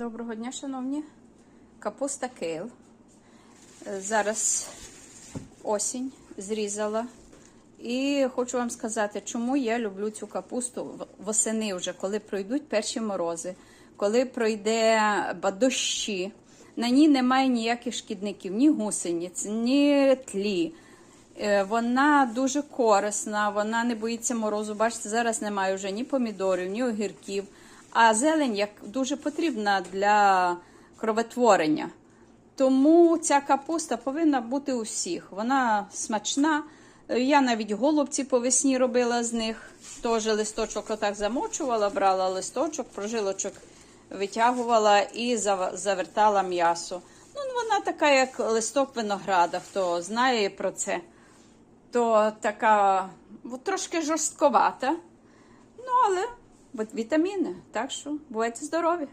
Доброго дня, шановні. Капуста кейл. Е, Зараз осінь зрізала. І хочу вам сказати, чому я люблю цю капусту восени вже, коли пройдуть перші морози, коли пройде дощі. На ній немає ніяких шкідників, ні гусениць, ні тлі. Е, Вона дуже корисна, вона не боїться морозу. Бачите, зараз немає вже ні помідорів, ні огірків. А зелень як дуже потрібна для кроветворення. Тому ця капуста повинна бути у всіх. Вона смачна. Я навіть голубці по весні робила з них. Теж листочок отак замочувала, брала листочок, прожилочок витягувала і завертала м'ясо. Ну, вона така, як листок винограда, хто знає про це то така трошки жорстковата. Вітаміни. Так що бувайте здорові!